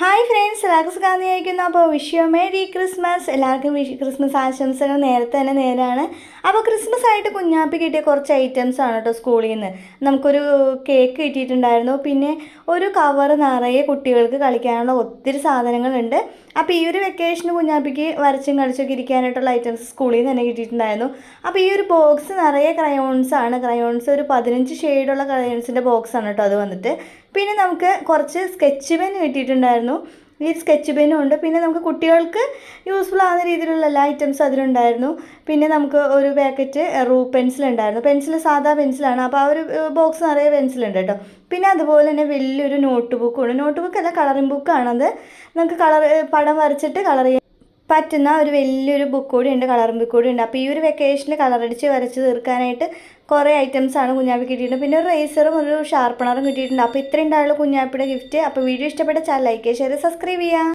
Hi friends എല്ലാവർക്കും സുഖാന്നിയായിരിക്കുന്നു അപ്പോൾ വിഷയോ മേരി ക്രിസ്മസ് എല്ലാവർക്കും വിഷ് ക്രിസ്മസ് ആശംസകൾ നേരത്തെ തന്നെ നേരാണ്. അപ്പോൾ ക്രിസ്മസ് ആയിട്ട് കുഞ്ഞാപ്പി കിട്ടിയ കുറച്ച് ഐറ്റംസ് ആണ് കേട്ടോ സ്കൂളിൽ നിന്ന് നമുക്കൊരു കേക്ക് കിട്ടിയിട്ടുണ്ടായിരുന്നു. പിന്നെ ഒരു കവർ നിറയെ കുട്ടികൾക്ക് കളിക്കാനുള്ള ഒത്തിരി സാധനങ്ങളുണ്ട്. അപ്പോൾ ഈ ഒരു വെക്കേഷന് കുഞ്ഞാപ്പിക്ക് വരച്ചും കളിച്ചൊക്കെ ഇരിക്കാനായിട്ടുള്ള ഐറ്റംസ് സ്കൂളിൽ നിന്ന് തന്നെ കിട്ടിയിട്ടുണ്ടായിരുന്നു. അപ്പോൾ ഈ ഒരു ബോക്സ് നിറയെ ക്രയോൺസ് ആണ്. ക്രയോൺസ് ഒരു പതിനഞ്ച് ഷെയ്ഡുള്ള ക്രയോൺസിന്റെ ബോക്സ് ആണ് കേട്ടോ അത് വന്നിട്ട്. പിന്നെ നമുക്ക് കുറച്ച് സ്കെച്ച് പെൻ കിട്ടിയിട്ടുണ്ടായിരുന്നു. ഈ സ്കെച്ച് പെന്നും ഉണ്ട്. പിന്നെ നമുക്ക് കുട്ടികൾക്ക് യൂസ്ഫുൾ ആവുന്ന രീതിയിലുള്ള എല്ലാ ഐറ്റംസും അതിലുണ്ടായിരുന്നു. പിന്നെ നമുക്ക് ഒരു പാക്കറ്റ് റൂ പെൻസിൽ ഉണ്ടായിരുന്നു. പെൻസിൽ സാധാ പെൻസിലാണ് അപ്പോൾ ആ ഒരു ബോക്സ് നിറയെ പെൻസിലുണ്ട് കേട്ടോ. പിന്നെ അതുപോലെ തന്നെ വലിയൊരു നോട്ട് ബുക്കും ഉണ്ട്. നോട്ട് ബുക്ക് അല്ല കളറിംഗ് ബുക്കാണത് നമുക്ക് കളർ പടം വരച്ചിട്ട് കളർ ചെയ്യാൻ പറ്റുന്ന ഒരു വലിയൊരു ബുക്ക് കൂടി ഉണ്ട് കളറും ബുക്ക് കൂടി ഉണ്ട് അപ്പോൾ ഈ ഒരു വെക്കേഷനിൽ കളറടിച്ച് വരച്ച് തീർക്കാനായിട്ട് കുറേ ഐറ്റംസാണ് കുഞ്ഞാപ്പി കിട്ടിയിട്ടുണ്ട്. പിന്നെ ഒരു റേസറും ഒരു ഷാർപ്പണറും കിട്ടിയിട്ടുണ്ട്. അപ്പോൾ ഇത്രയും ഉണ്ടായുള്ള കുഞ്ഞാപ്പിയുടെ ഗിഫ്റ്റ് അപ്പോൾ വീഡിയോ ഇഷ്ടപ്പെട്ട ചാനൽ ലൈക്ക് ഷെയർ സബ്സ്ക്രൈബ് ചെയ്യുക